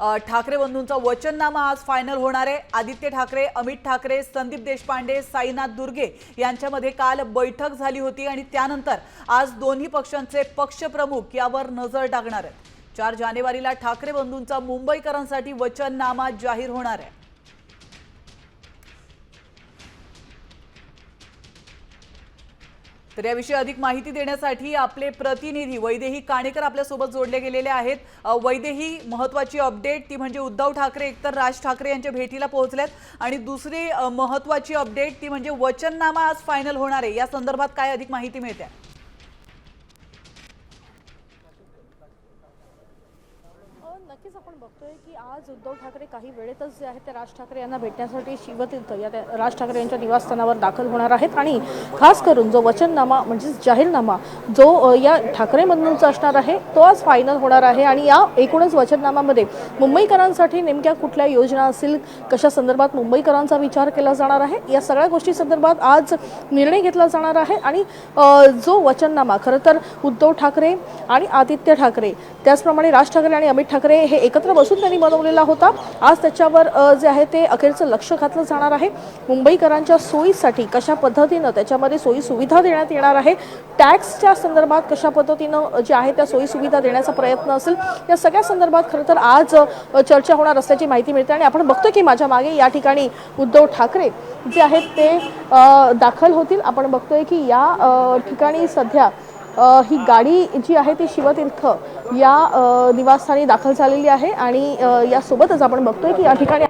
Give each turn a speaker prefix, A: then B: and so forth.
A: ठाकरे बंधूंचा वचननामा आज फायनल होणार आहे. आदित्य ठाकरे अमित ठाकरे संदीप देशपांडे साईनाथ दुर्गे यांच्यामध्ये काल बैठक झाली होती आणि त्यानंतर आज दोन्ही पक्षांचे पक्षप्रमुख यावर नजर टाकणार आहेत. चार जानेवारीला ठाकरे बंधूंचा मुंबईकरांसाठी वचननामा जाहीर होणार आहे. तर याविषयी अधिक माहिती देण्यासाठी आपले प्रतिनिधी वैदेही काणेकर आपल्यासोबत जोडले गेलेले आहेत. वैदेही महत्वाची अपडेट ती म्हणजे उद्धव ठाकरे एकतर राज ठाकरे यांच्या भेटीला पोहोचल्यात आणि दुसरी महत्वाची अपडेट ती म्हणजे वचननामा आज फायनल होणार आहे. या संदर्भात काय अधिक माहिती मिळते?
B: नक्कीच आपण बघतोय की आज उद्धव ठाकरे काही वेळेतच जे आहे ते राज ठाकरे यांना भेटण्यासाठी शिवतीर्थ या त्या राज ठाकरे यांच्या निवासस्थानावर दाखल होणार आहेत. आणि खास करून जो वचननामा म्हणजेच जाहीरनामा जो या ठाकरे असणार आहे तो आज फायनल होणार आहे. आणि या एकूणच वचननामामध्ये मुंबईकरांसाठी नेमक्या कुठल्या योजना असतील कशा संदर्भात मुंबईकरांचा विचार केला जाणार आहे या सगळ्या गोष्टी संदर्भात आज निर्णय घेतला जाणार आहे. आणि जो वचननामा खरं तर उद्धव ठाकरे आणि आदित्य ठाकरे त्याचप्रमाणे राज ठाकरे आणि अमित ठाकरे हे एकत्र बसून त्यांनी बनवलेला होता. आज त्याच्यावर जे आहे ते अखेरचं लक्ष घातलं जाणार आहे. मुंबईकरांच्या सोयीसाठी कशा पद्धतीनं त्याच्यामध्ये सोयी सुविधा देण्यात येणार आहे? टॅक्सच्या संदर्भात कशा पद्धतीनं जे आहे त्या सोयी सुविधा देण्याचा प्रयत्न असेल? या सगळ्या संदर्भात खरं तर आज चर्चा होणार असल्याची माहिती मिळते. आणि आपण बघतो की माझ्या मागे या ठिकाणी उद्धव ठाकरे जे आहेत ते दाखल होतील. आपण बघतोय की या ठिकाणी सध्या ही गाडी जी आहे ती शिवतीर्थ या निवासस्थानी दाखल झालेली आहे आणि यासोबतच आपण बघतोय की या ठिकाणी